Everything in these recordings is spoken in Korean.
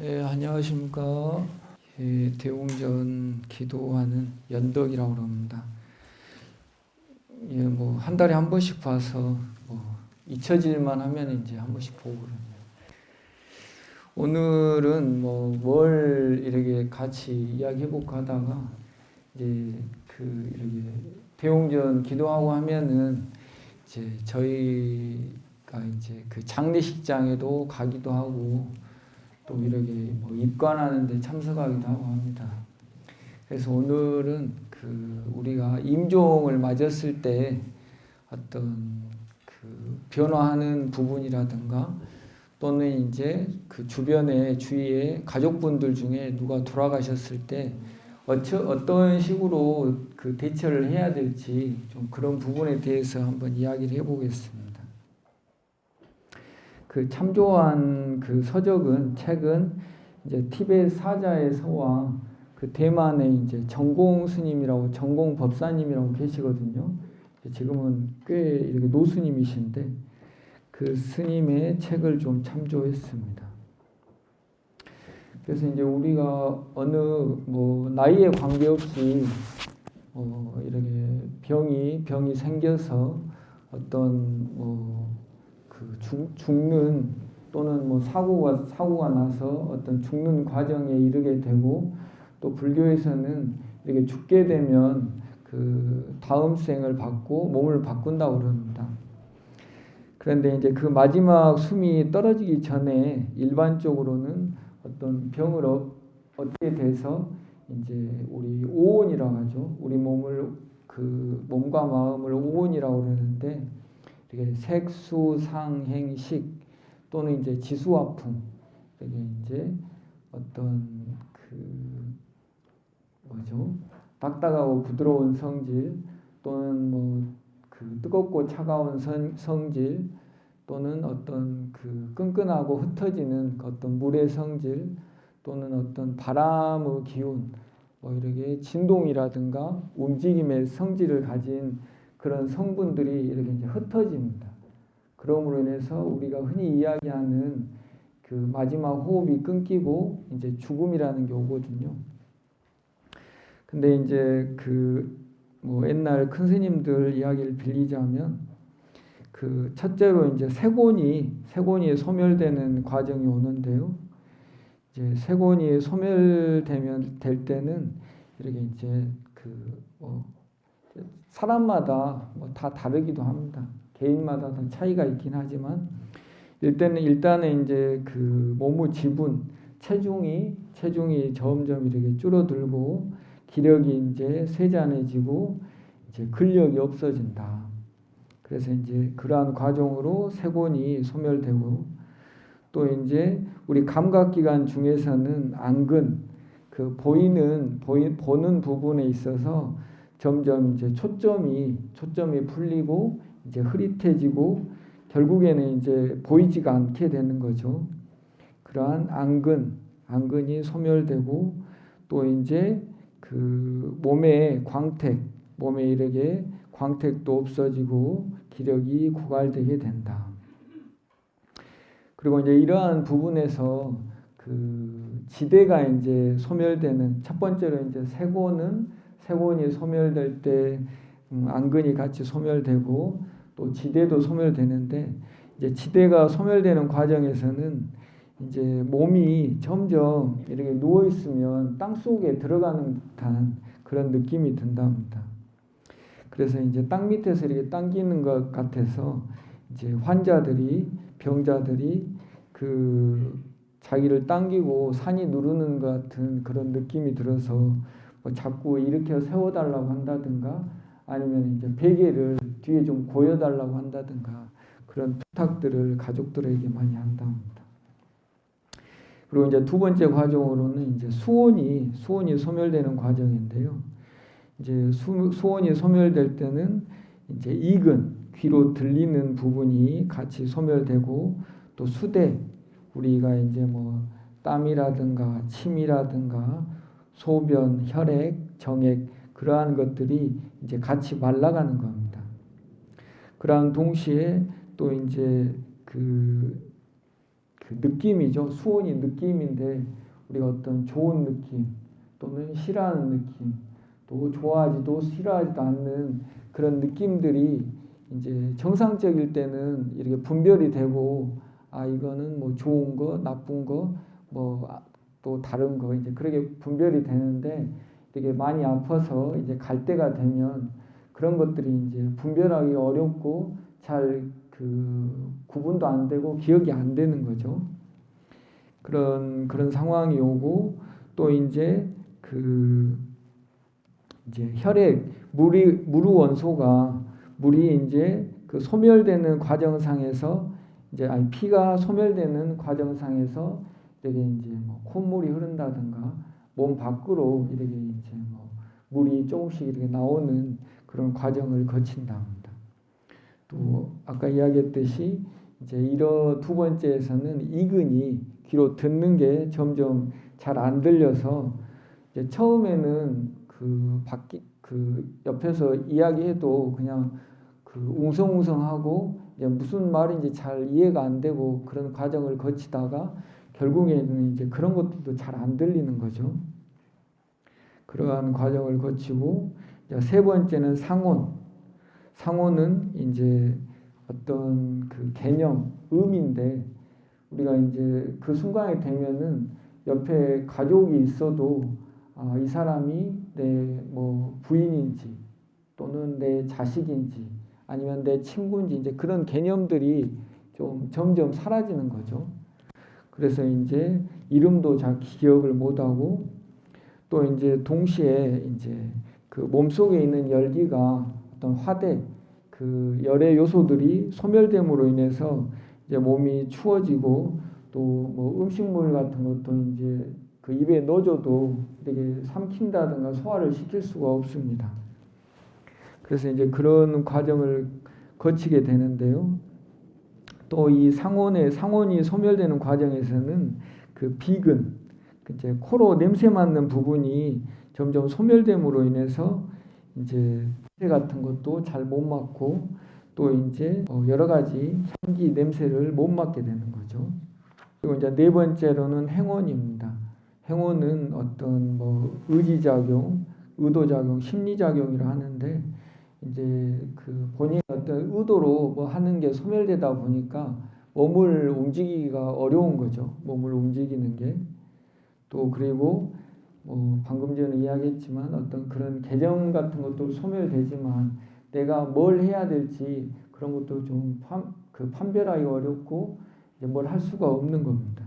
네, 안녕하십니까. 예, 대웅전 기도하는 연덕이라고 합니다. 예, 뭐 한 달에 한 번씩 봐서 뭐 잊혀질만 하면 이제 한 번씩 보고 그러네요. 오늘은 뭐 뭘 이렇게 같이 이야기해 볼까 하다가 이제 그 이렇게 대웅전 기도하고 하면은 이제 저희가 이제 그 장례식장에도 가기도 하고 또 이렇게 뭐 입관하는데 참석하기도 하고 합니다. 그래서 오늘은 그 우리가 임종을 맞았을 때 어떤 그 변화하는 부분이라든가 또는 이제 그 주변에 주위에 가족분들 중에 누가 돌아가셨을 때 어처, 어떤 식으로 그 대처를 해야 될지 좀 그런 부분에 대해서 한번 이야기를 해보겠습니다. 그 참조한 그 서적은 책은 이제 티베트 사자의 서와 그 대만에 이제 전공 스님이라고 전공 법사님이라고 계시거든요. 지금은 꽤 이렇게 노스님이신데 그 스님의 책을 좀 참조했습니다. 그래서 이제 우리가 어느 뭐 나이에 관계없이 어 이렇게 병이 병이 생겨서 어떤 뭐 그 죽는 또는 뭐 사고가 사고가 나서 어떤 죽는 과정에 이르게 되고 또 불교에서는 이렇게 죽게 되면 그 다음 생을 받고 몸을 바꾼다고 그럽니다. 그런데 이제 그 마지막 숨이 떨어지기 전에 일반적으로는 어떤 병을 얻게 돼서 이제 우리 오온이라고 하죠. 우리 몸을 그 몸과 마음을 오온이라고 그러는데 이게 색수상행식 또는 이제 지수아풍 이게 이제 어떤 그 뭐죠? 딱딱하고 부드러운 성질 또는 뭐 그 뜨겁고 차가운 성, 성질 또는 어떤 그 끈끈하고 흩어지는 어떤 물의 성질 또는 어떤 바람의 기운 뭐 이렇게 진동이라든가 움직임의 성질을 가진 그런 성분들이 이렇게 이제 흩어집니다. 그러므로 인해서 우리가 흔히 이야기하는 그 마지막 호흡이 끊기고 이제 죽음이라는 게 오거든요. 근데 이제 그 뭐 옛날 큰 스님들 이야기를 빌리자면 그 첫째로 이제 세곤이 세곤이 소멸되는 과정이 오는데요. 이제 세곤이 소멸되면 될 때는 이렇게 이제 그뭐 사람마다 뭐 다 다르기도 합니다. 개인마다 다 차이가 있긴 하지만 일단은 일단은 이제 그 몸의 지분 체중이 체중이 점점 이렇게 줄어들고 기력이 이제 쇠잔해지고 이제 근력이 없어진다. 그래서 이제 그러한 과정으로 세곤이 소멸되고 또 이제 우리 감각기관 중에서는 안근 그 보이는 보이, 보는 부분에 있어서 점점 이제 초점이 초점이 풀리고 이제 흐릿해지고 결국에는 이제 보이지가 않게 되는 거죠. 그러한 안근 안근이 소멸되고 또 이제 그 몸의 광택 몸에 이르게 광택도 없어지고 기력이 고갈되게 된다. 그리고 이제 이러한 부분에서 그 지대가 이제 소멸되는 첫 번째로 이제 세고는 세곤이 소멸될 때 음, 안근이 같이 소멸되고 또 지대도 소멸되는데 이제 지대가 소멸되는 과정에서는 이제 몸이 점점 이렇게 누워 있으면 땅 속에 들어가는 듯한 그런 느낌이 든답니다. 그래서 이제 땅 밑에서 이렇게 당기는 것 같아서 이제 환자들이 병자들이 그 자기를 당기고 산이 누르는 것 같은 그런 느낌이 들어서 뭐 자꾸 일으켜 세워달라고 한다든가 아니면 이제 베개를 뒤에 좀 고여달라고 한다든가 그런 부탁들을 가족들에게 많이 한답니다. 그리고 이제 두 번째 과정으로는 이제 수온이 수온이 소멸되는 과정인데요. 이제 수, 수온이 소멸될 때는 이제 이근 귀로 들리는 부분이 같이 소멸되고 또 수대 우리가 이제 뭐 땀이라든가 침이라든가 소변, 혈액, 정액 그러한 것들이 이제 같이 말라가는 겁니다. 그러한 동시에 또 이제 그, 그그 느낌이죠. 수온이 느낌인데 우리가 어떤 좋은 느낌 또는 싫어하는 느낌 또 좋아하지도 싫어하지도 않는 그런 느낌들이 이제 정상적일 때는 이렇게 분별이 되고 아 이거는 뭐 좋은 거 나쁜 거뭐 또 다른 거 이제 그렇게 분별이 되는데 되게 많이 아파서 이제 갈 때가 되면 그런 것들이 이제 분별하기 어렵고 잘 그 구분도 안 되고 기억이 안 되는 거죠. 그런 그런 상황이 오고 또 이제 그 이제 혈액 물이 무르 원소가 물이 이제 그 소멸되는 과정상에서 이제 아니 피가 소멸되는 과정상에서 이렇게 이제 뭐 콧물이 흐른다든가 몸 밖으로 이렇게 이제 뭐 물이 조금씩 이렇게 나오는 그런 과정을 거친다 합니다. 또 아까 이야기했듯이 이제 이러 두 번째에서는 이근이 귀로 듣는 게 점점 잘 안 들려서 이제 처음에는 그 밖에 그 옆에서 이야기해도 그냥 그 웅성웅성하고 무슨 말인지 잘 이해가 안 되고 그런 과정을 거치다가 결국에는 이제 그런 것들도 잘 안 들리는 거죠. 그러한 과정을 거치고 세 번째는 상온. 상온은 이제 어떤 그 개념, 의미인데 우리가 이제 그 순간이 되면은 옆에 가족이 있어도 아, 이 사람이 내 뭐 부인인지 또는 내 자식인지 아니면 내 친구인지 이제 그런 개념들이 좀 점점 사라지는 거죠. 그래서 이제 이름도 잘 기억을 못하고 또 이제 동시에 이제 그 몸속에 있는 열기가 어떤 화대 그 열의 요소들이 소멸됨으로 인해서 이제 몸이 추워지고 또 뭐 음식물 같은 것도 이제 그 입에 넣어줘도 이렇게 삼킨다든가 소화를 시킬 수가 없습니다. 그래서 이제 그런 과정을 거치게 되는데요. 또 이 상온의 상온이 소멸되는 과정에서는 그 비근 이제 코로 냄새 맡는 부분이 점점 소멸됨으로 인해서 이제 냄새 같은 것도 잘 못 맡고 또 이제 어, 여러 가지 향기 냄새를 못 맡게 되는 거죠. 그리고 이제 네 번째로는 행원입니다. 행원은 어떤 뭐 의지작용, 의도작용, 심리작용이라 하는데 이제 그 본인 어떤 의도로 뭐 하는 게 소멸되다 보니까 몸을 움직이기가 어려운 거죠. 몸을 움직이는 게. 또 그리고 뭐 방금 전에 이야기했지만 어떤 그런 개정 같은 것도 소멸되지만 내가 뭘 해야 될지 그런 것도 좀그 판별하기 어렵고 뭘 할 수가 없는 겁니다.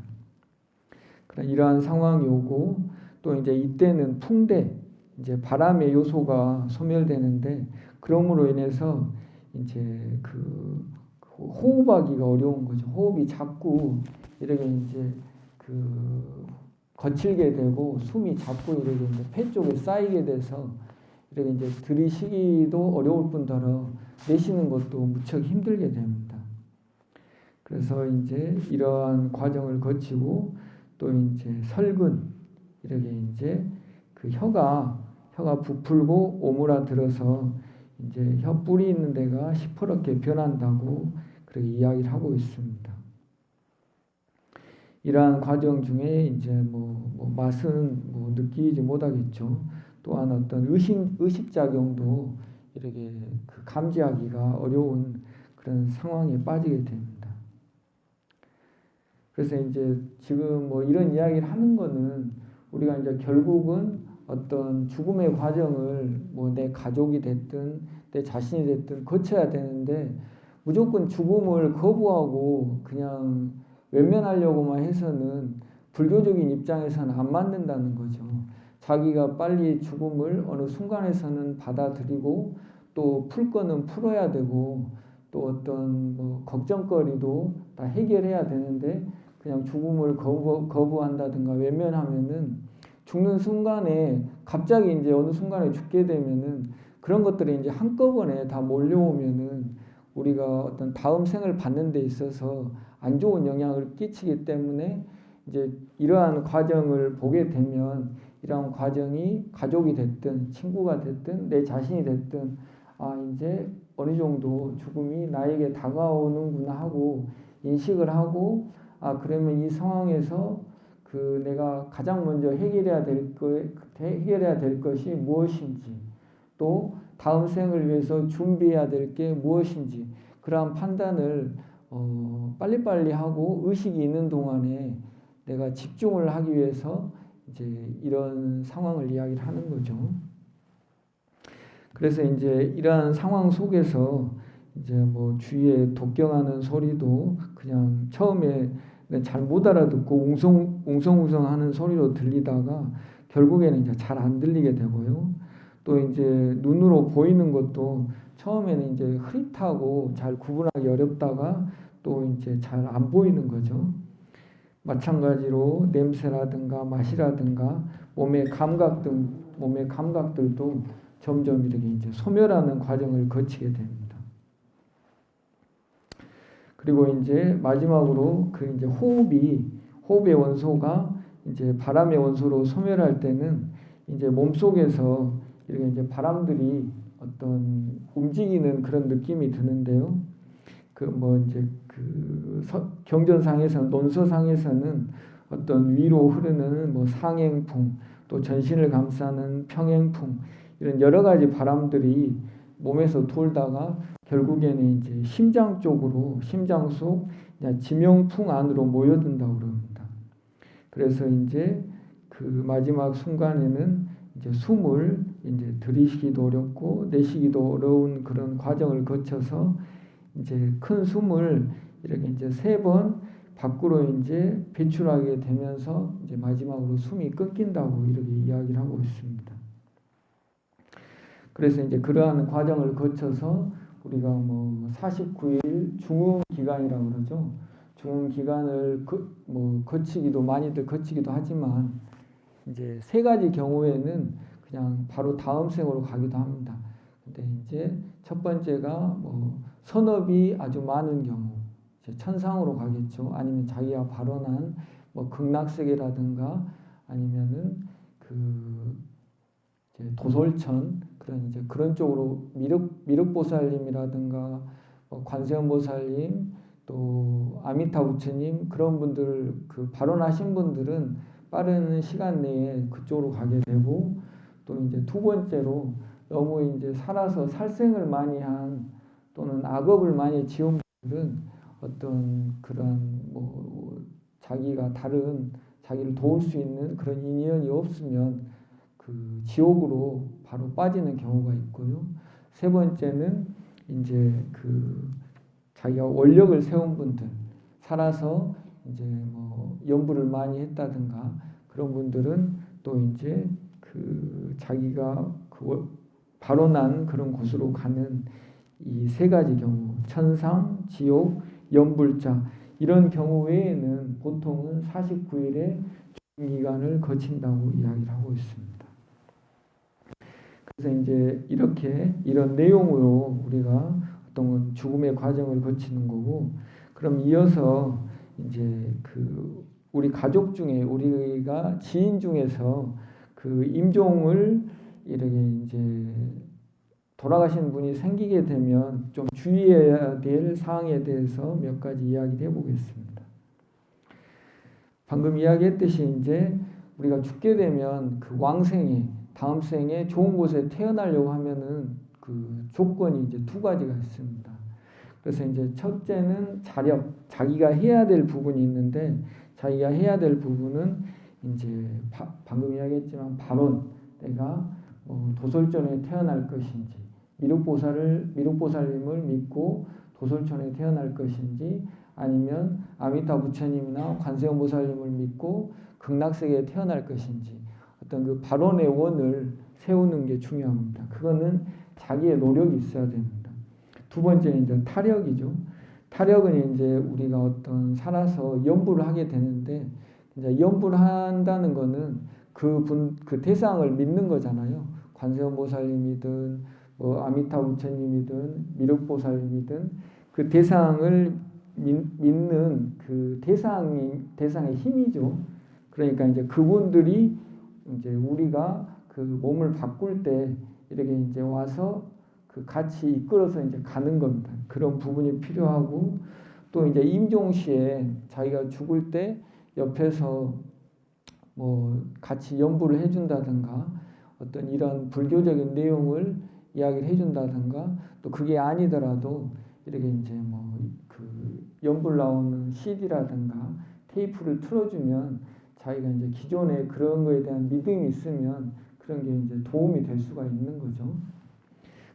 그런 이러한 상황이 오고 또 이제 이때는 풍대 이제 바람의 요소가 소멸되는데 그럼으로 인해서 이제 그 호흡하기가 어려운 거죠. 호흡이 자꾸 이렇게 이제 그 거칠게 되고 숨이 자꾸 이렇게 이제 폐 쪽에 쌓이게 돼서 이렇게 이제 들이쉬기도 어려울 뿐더러 내쉬는 것도 무척 힘들게 됩니다. 그래서 이제 이러한 과정을 거치고 또 이제 설근 이렇게 이제 그 혀가 혀가 부풀고 오므라들어서 이제 혀 뿌리 있는 데가 시퍼렇게 변한다고 그렇게 이야기를 하고 있습니다. 이러한 과정 중에 이제 뭐, 뭐 맛은 뭐 느끼지 못하겠죠. 또한 어떤 의식 의식 작용도 이렇게 그 감지하기가 어려운 그런 상황에 빠지게 됩니다. 그래서 이제 지금 뭐 이런 이야기를 하는 거는 우리가 이제 결국은 어떤 죽음의 과정을 뭐 내 가족이 됐든 내 자신이 됐든 거쳐야 되는데 무조건 죽음을 거부하고 그냥 외면하려고만 해서는 불교적인 입장에서는 안 맞는다는 거죠. 자기가 빨리 죽음을 어느 순간에서는 받아들이고 또 풀 거는 풀어야 되고 또 어떤 뭐 걱정거리도 다 해결해야 되는데 그냥 죽음을 거부, 거부한다든가 외면하면은 죽는 순간에 갑자기 이제 어느 순간에 죽게 되면은 그런 것들이 이제 한꺼번에 다 몰려오면은 우리가 어떤 다음 생을 받는 데 있어서 안 좋은 영향을 끼치기 때문에 이제 이러한 과정을 보게 되면 이러한 과정이 가족이 됐든 친구가 됐든 내 자신이 됐든 아 이제 어느 정도 죽음이 나에게 다가오는구나 하고 인식을 하고 아 그러면 이 상황에서 그 내가 가장 먼저 해결해야 될 거, 해결해야 될 것이 무엇인지 또 다음 생을 위해서 준비해야 될 게 무엇인지 그러한 판단을 어, 빨리빨리 하고 의식이 있는 동안에 내가 집중을 하기 위해서 이제 이런 상황을 이야기를 하는 거죠. 그래서 이제 이러한 상황 속에서 이제 뭐 주위에 독경하는 소리도 그냥 처음에 잘 못 알아듣고 웅성 웅성웅성 하는 소리로 들리다가 결국에는 이제 잘 안 들리게 되고요. 또 이제 눈으로 보이는 것도 처음에는 이제 흐릿하고 잘 구분하기 어렵다가 또 이제 잘 안 보이는 거죠. 마찬가지로 냄새라든가 맛이라든가 몸의 감각 등 몸의 감각들도 점점 이렇게 이제 소멸하는 과정을 거치게 됩니다. 그리고 이제 마지막으로 그 이제 호흡이 호흡의 원소가 이제 바람의 원소로 소멸할 때는 이제 몸 속에서 이렇게 이제 바람들이 어떤 움직이는 그런 느낌이 드는데요. 그 뭐 이제 그 서, 경전상에서는 논서상에서는 어떤 위로 흐르는 뭐 상행풍 또 전신을 감싸는 평행풍 이런 여러 가지 바람들이 몸에서 돌다가 결국에는 이제 심장 쪽으로 심장 속 지명풍 안으로 모여든다고 그럽니다. 그래서 이제 그 마지막 순간에는 이제 숨을 이제 들이쉬기도 어렵고 내쉬기도 어려운 그런 과정을 거쳐서 이제 큰 숨을 이렇게 이제 세 번 밖으로 이제 배출하게 되면서 이제 마지막으로 숨이 끊긴다고 이렇게 이야기를 하고 있습니다. 그래서 이제 그러한 과정을 거쳐서 우리가 뭐 49일 중흥 기간이라고 그러죠. 중흥 기간을 그, 뭐 거치기도 많이들 거치기도 하지만 이제 세 가지 경우에는 그냥 바로 다음 생으로 가기도 합니다. 근데 이제 첫 번째가 뭐 선업이 아주 많은 경우 천상으로 가겠죠. 아니면 자기가 발언한 뭐 극락세계라든가 아니면은 그 도솔천 그런 이제 그런 쪽으로 미륵 미륵보살님이라든가 뭐 관세음보살님 또 아미타 부처님 그런 분들 그 발언하신 분들은 빠른 시간 내에 그쪽으로 가게 되고 또 이제 두 번째로 너무 이제 살아서 살생을 많이 한 또는 악업을 많이 지은 분들은 어떤 그런 뭐 자기가 다른 자기를 도울 수 있는 그런 인연이 없으면 그 지옥으로 바로 빠지는 경우가 있고요. 세 번째는 이제 그 자기가 원력을 세운 분들 살아서 이제 뭐 연부를 많이 했다든가 그런 분들은 또 이제 그 자기가 그 바로 난 그런 곳으로 가는 이 세 가지 경우 천상, 지옥, 연불자 이런 경우 외에는 보통은 49일의 기간을 거친다고 이야기를 하고 있습니다. 그래서 이제 이렇게 이런 내용으로 우리가 어떤 죽음의 과정을 거치는 거고 그럼 이어서 이제 그 우리 가족 중에 우리가 지인 중에서 그 임종을 이렇게 이제 돌아가신 분이 생기게 되면 좀 주의해야 될 사항에 대해서 몇 가지 이야기를 해보겠습니다. 방금 이야기했듯이 이제 우리가 죽게 되면 그 왕생에 다음 생에 좋은 곳에 태어나려고 하면은 그 조건이 이제 두 가지가 있습니다. 그래서 이제 첫째는 자력, 자기가 해야 될 부분이 있는데 자기가 해야 될 부분은 이제 바, 방금 이야기했지만 발언, 내가 뭐 도솔전에 태어날 것인지 미륵보살을 미륵보살님을 믿고 도솔천에 태어날 것인지 아니면 아미타 부처님이나 관세음보살님을 믿고 극락세계에 태어날 것인지 어떤 그 발언의 원을 세우는 게 중요합니다. 그거는 자기의 노력이 있어야 됩니다. 두 번째는 이제 타력이죠. 타력은 이제 우리가 어떤 살아서 연부를 하게 되는데 이제 연부를 한다는 거는 그 분, 그 대상을 믿는 거잖아요. 관세음 보살님이든 뭐 아미타 부처님이든 미륵 보살님이든 그 대상을 믿, 믿는 그 대상이 대상의 힘이죠. 그러니까 이제 그분들이 이제 우리가 그 몸을 바꿀 때 이렇게 이제 와서 그 같이 이끌어서 이제 가는 겁니다. 그런 부분이 필요하고 또 이제 임종 시에 자기가 죽을 때 옆에서 뭐 같이 연부를 해준다든가 어떤 이런 불교적인 내용을 이야기를 해준다든가 또 그게 아니더라도 이렇게 이제 뭐 그 연불 나오는 CD라든가 테이프를 틀어주면 자기가 이제 기존에 그런 거에 대한 믿음이 있으면 그런 게 이제 도움이 될 수가 있는 거죠.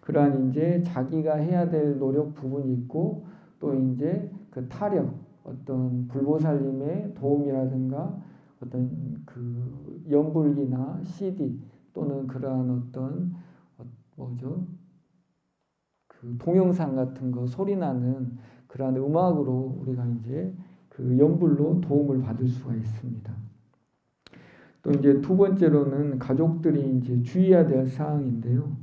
그러한 이제 자기가 해야 될 노력 부분이 있고 또 이제 그 타력 어떤 불보살님의 도움이라든가 어떤 그 연불기나 CD 또는 그러한 어떤 어, 뭐죠 그 동영상 같은 거 소리 나는 그러한 음악으로 우리가 이제 그 연불로 도움을 받을 수가 있습니다. 또 이제 두 번째로는 가족들이 이제 주의해야 될 사항인데요.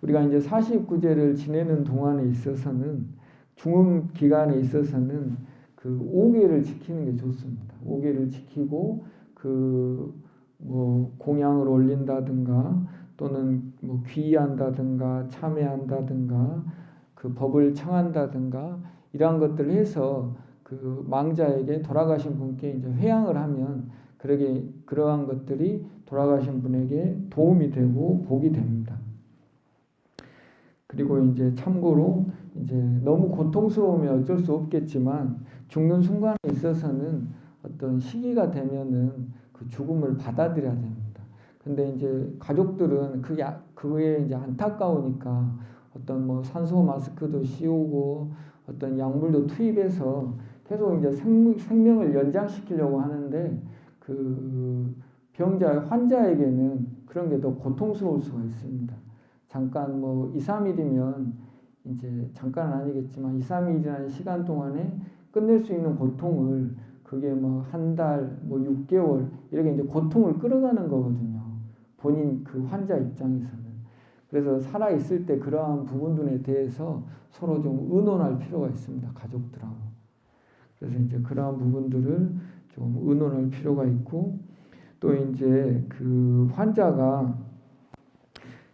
우리가 이제 49제를 지내는 동안에 있어서는 중음 기간에 있어서는 그 5계를 지키는 게 좋습니다. 5계를 지키고 그 뭐 공양을 올린다든가 또는 뭐 귀의한다든가 참회한다든가 그 법을 청한다든가 이러한 것들을 해서 그 망자에게 돌아가신 분께 이제 회양을 하면 그러게 그러한 것들이 돌아가신 분에게 도움이 되고 복이 됩니다. 그리고 이제 참고로 이제 너무 고통스러우면 어쩔 수 없겠지만 죽는 순간에 있어서는 어떤 시기가 되면은 그 죽음을 받아들여야 됩니다. 근데 이제 가족들은 그게 아- 그거에 이제 안타까우니까 어떤 뭐 산소 마스크도 씌우고 어떤 약물도 투입해서 계속 이제 생, 생명을 연장시키려고 하는데 그 병자 환자에게는 그런 게 더 고통스러울 수가 있습니다. 잠깐 뭐 2, 3일이면 이제 잠깐은 아니겠지만 2, 3일이라는 시간 동안에 끝낼 수 있는 고통을 그게 뭐 한 달, 뭐 6개월 이렇게 이제 고통을 끌어가는 거거든요. 본인 그 환자 입장에서는. 그래서 살아 있을 때 그러한 부분들에 대해서 서로 좀 의논할 필요가 있습니다. 가족들하고. 그래서 이제 그러한 부분들을 좀 의논할 필요가 있고 또 이제 그 환자가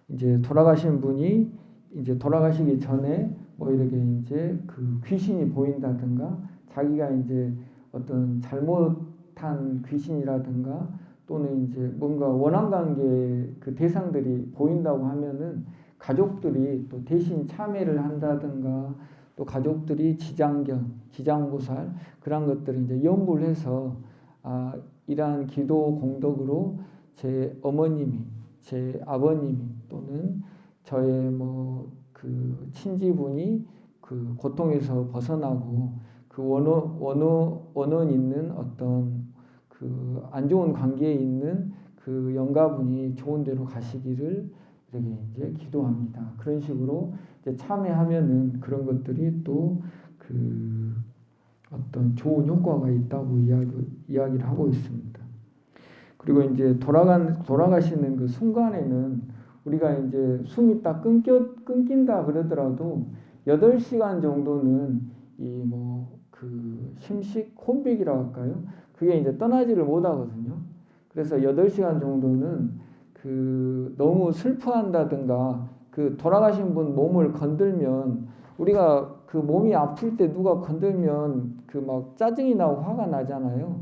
이제 돌아가신 분이 이제 돌아가시기 전에 뭐 이렇게 이제 그 귀신이 보인다든가 자기가 이제 어떤 잘못한 귀신이라든가 또는 이제 뭔가 원한 관계 그 대상들이 보인다고 하면은 가족들이 또 대신 참여를 한다든가 또 가족들이 지장경, 지장보살 그런 것들을 이제 연구를 해서 아 이러한 기도 공덕으로 제 어머님이 제 아버님이 또는 저의 뭐 그 친지분이 그 고통에서 벗어나고 그 원원 원원 원원 있는 어떤 그 안 좋은 관계에 있는 그 영가분이 좋은 데로 가시기를 이렇게 이제 기도합니다. 그런 식으로 참여하면은 그런 것들이 또 그 어떤 좋은 효과가 있다고 이야기, 이야기를 하고 있습니다. 그리고 이제 돌아간 돌아가시는 그 순간에는 우리가 이제 숨이 딱 끊겨 끊긴다 그러더라도 8시간 정도는 이 뭐 그 심식 혼백이라고 할까요? 그게 이제 떠나지를 못하거든요. 그래서 8시간 정도는 그 너무 슬퍼한다든가 그 돌아가신 분 몸을 건들면 우리가 그 몸이 아플 때 누가 건들면 그 막 짜증이 나고 화가 나잖아요.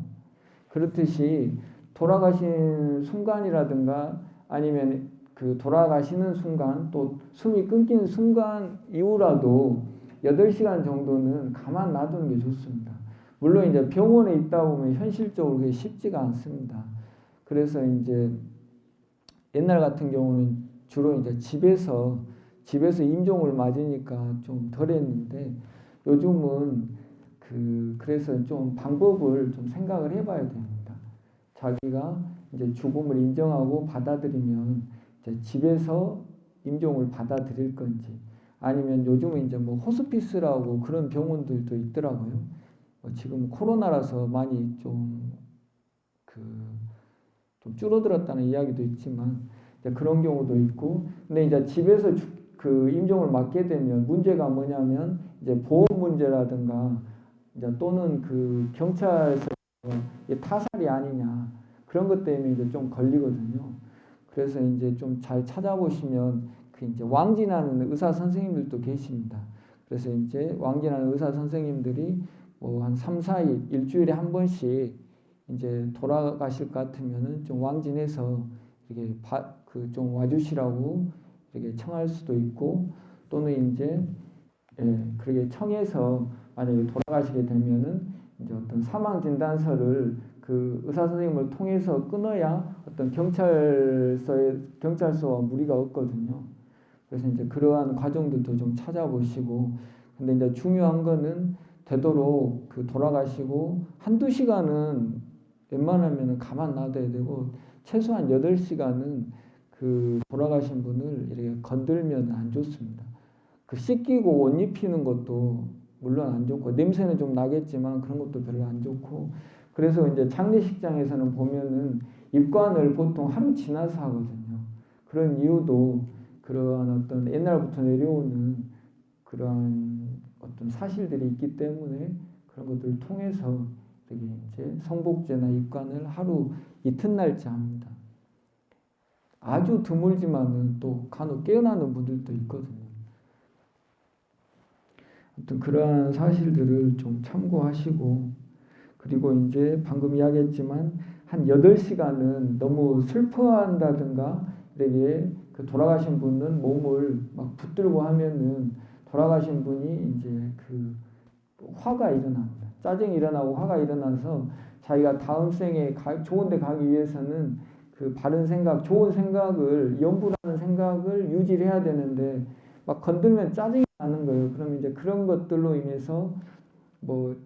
그렇듯이 돌아가신 순간이라든가 아니면 그 돌아가시는 순간 또 숨이 끊긴 순간 이후라도 8시간 정도는 가만 놔두는 게 좋습니다. 물론 이제 병원에 있다 보면 현실적으로 그게 쉽지가 않습니다. 그래서 이제 옛날 같은 경우는 주로 이제 집에서 집에서 임종을 맞으니까 좀 덜했는데 요즘은 그 그래서 좀 방법을 좀 생각을 해봐야 됩니다. 자기가 이제 죽음을 인정하고 받아들이면 이제 집에서 임종을 받아들일 건지 아니면 요즘은 이제 뭐 호스피스라고 그런 병원들도 있더라고요. 뭐 지금 코로나라서 많이 좀그 좀 줄어들었다는 이야기도 있지만 그런 경우도 있고 근데 이제 집에서 주, 그 임종을 맞게 되면 문제가 뭐냐면 이제 보험 문제라든가 이제 또는 그 경찰서 타살이 아니냐 그런 것 때문에 이제 좀 걸리거든요. 그래서 이제 좀 잘 찾아보시면 그 이제 왕진하는 의사 선생님들도 계십니다. 그래서 이제 왕진하는 의사 선생님들이 뭐 한 3, 4일, 일주일에 한 번씩 이제 돌아가실 것 같으면은 좀 왕진해서 이렇게 그 좀 와주시라고 이렇게 청할 수도 있고 또는 이제 예, 그렇게 청해서 만약에 돌아가시게 되면은 이제 어떤 사망 진단서를 그 의사 선생님을 통해서 끊어야 어떤 경찰서에 경찰서와 무리가 없거든요. 그래서 이제 그러한 과정들도 좀 찾아보시고 근데 이제 중요한 거는 되도록 그 돌아가시고 한두 시간은 웬만하면 가만 놔둬야 되고 최소한 8시간은 그 돌아가신 분을 이렇게 건들면 안 좋습니다. 그 씻기고 옷 입히는 것도 물론 안 좋고 냄새는 좀 나겠지만 그런 것도 별로 안 좋고 그래서 이제 장례식장에서는 보면은 입관을 보통 하루 지나서 하거든요. 그런 이유도 그러한 어떤 옛날부터 내려오는 그러한 어떤 사실들이 있기 때문에 그런 것들을 통해서 이제 성복제나 입관을 하루 이튿날째 합니다. 아주 드물지만은 또 간혹 깨어나는 분들도 있거든요. 아무튼 그러한 사실들을 좀 참고하시고 그리고 이제 방금 이야기했지만 한 8시간은 너무 슬퍼한다든가 이렇게 그 돌아가신 분은 몸을 막 붙들고 하면은 돌아가신 분이 이제 그 화가 일어납니다. 짜증이 일어나고 화가 일어나서 자기가 다음 생에 좋은 데 가기 위해서는 그 바른 생각, 좋은 생각을 염불하는 생각을 유지를 해야 되는데 막 건들면 짜증이 나는 거예요. 그럼 이제 그런 것들로 인해서 뭐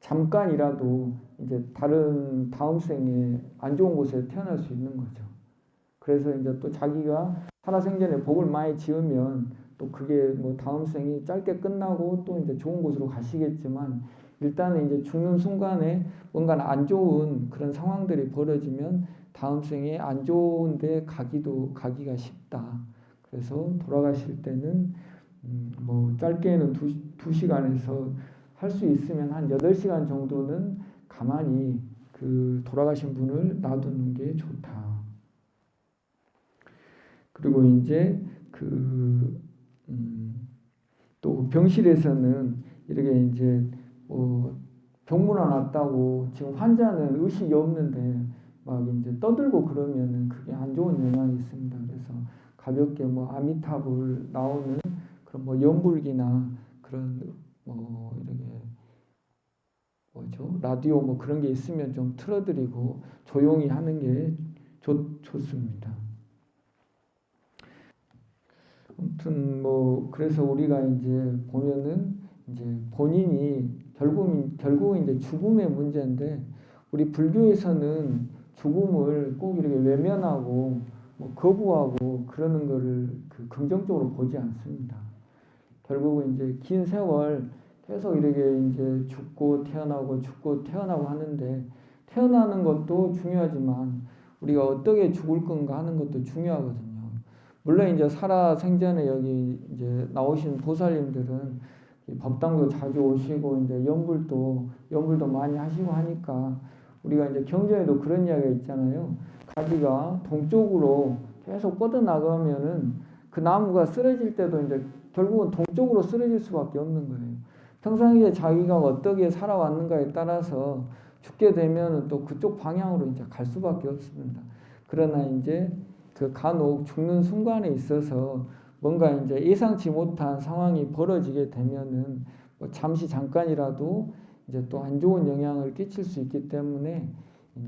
잠깐이라도 이제 다른 다음 생에 안 좋은 곳에 태어날 수 있는 거죠. 그래서 이제 또 자기가 살아생전에 복을 많이 지으면 또 그게 뭐 다음 생이 짧게 끝나고 또 이제 좋은 곳으로 가시겠지만 일단은 이제 죽는 순간에 뭔가 안 좋은 그런 상황들이 벌어지면 다음 생에 안 좋은데 가기도 가기가 쉽다. 그래서 돌아가실 때는 음 뭐 짧게는 두, 두 시간에서 할 수 있으면 한 여덟 시간 정도는 가만히 그 돌아가신 분을 놔두는 게 좋다. 그리고 이제 그, 음, 또 병실에서는 이렇게 이제 뭐 병문안 왔다고 지금 환자는 의식이 없는데 막 이제 떠들고 그러면은 그게 안 좋은 영향이 있습니다. 그래서 가볍게 뭐 아미타불 나오는 그런 뭐 연불기나 그런 뭐 이렇게 뭐죠 라디오 뭐 그런 게 있으면 좀 틀어드리고 조용히 하는 게 좋, 좋습니다. 아무튼 뭐 그래서 우리가 이제 보면은 이제 본인이 결국 결국 이제 죽음의 문제인데 우리 불교에서는 죽음을 꼭 이렇게 외면하고 뭐 거부하고 그러는 거를 그 긍정적으로 보지 않습니다. 결국은 이제 긴 세월 계속 이렇게 이제 죽고 태어나고 죽고 태어나고 하는데 태어나는 것도 중요하지만 우리가 어떻게 죽을 건가 하는 것도 중요하거든요. 물론 이제 살아 생전에 여기 이제 나오신 보살님들은 법당도 자주 오시고 이제 연불도 연불도 많이 하시고 하니까 우리가 이제 경전에도 그런 이야기가 있잖아요. 가지가 동쪽으로 계속 뻗어 나가면은 그 나무가 쓰러질 때도 이제 결국은 동쪽으로 쓰러질 수밖에 없는 거예요. 평상시에 자기가 어떻게 살아왔는가에 따라서 죽게 되면 또 그쪽 방향으로 이제 갈 수밖에 없습니다. 그러나 이제 그 간혹 죽는 순간에 있어서 뭔가 이제 예상치 못한 상황이 벌어지게 되면은 뭐 잠시 잠깐이라도 이제 또 안 좋은 영향을 끼칠 수 있기 때문에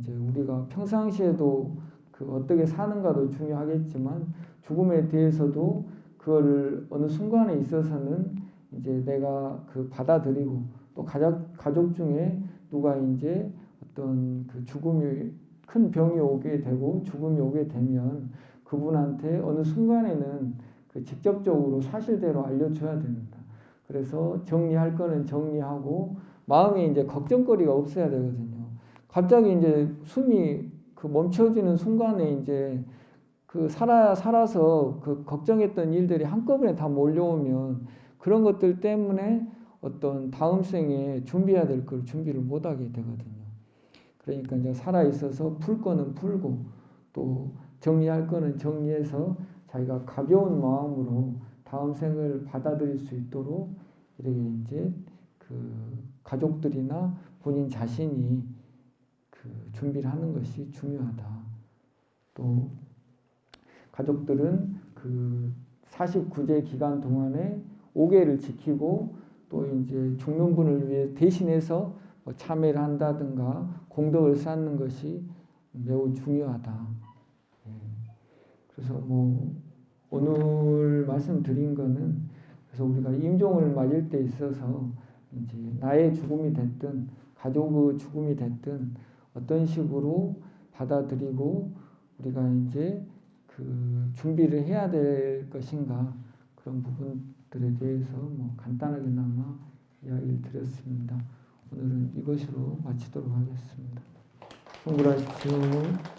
이제 우리가 평상시에도 그 어떻게 사는가도 중요하겠지만 죽음에 대해서도 그거를 어느 순간에 있어서는 이제 내가 그 받아들이고 또 가족 가족 중에 누가 이제 어떤 그 죽음이 큰 병이 오게 되고 죽음이 오게 되면 그분한테 어느 순간에는 그 직접적으로 사실대로 알려줘야 됩니다. 그래서 정리할 거는 정리하고 마음에 이제 걱정거리가 없어야 되거든요. 갑자기 이제 숨이 그 멈춰지는 순간에 이제 그 살아 살아서 그 걱정했던 일들이 한꺼번에 다 몰려오면 그런 것들 때문에 어떤 다음 생에 준비해야 될 걸 준비를 못 하게 되거든요. 그러니까 이제 살아 있어서 풀 거는 풀고 또 정리할 거는 정리해서 자기가 가벼운 마음으로 다음 생을 받아들일 수 있도록 이렇게 이제 그 가족들이나 본인 자신이 그 준비를 하는 것이 중요하다. 또 가족들은 그 49제 기간 동안에 5계를 지키고 또 이제 죽는 분을 위해 대신해서 뭐 참회를 한다든가 공덕을 쌓는 것이 매우 중요하다. 예. 그래서 뭐 오늘 말씀드린 거는 그래서 우리가 임종을 맞을 때 있어서 이제 나의 죽음이 됐든 가족의 죽음이 됐든 어떤 식으로 받아들이고 우리가 이제 그 준비를 해야 될 것인가 그런 부분들에 대해서 뭐 간단하게나마 이야기를 드렸습니다. 오늘은 이것으로 마치도록 하겠습니다. 성불하십시오.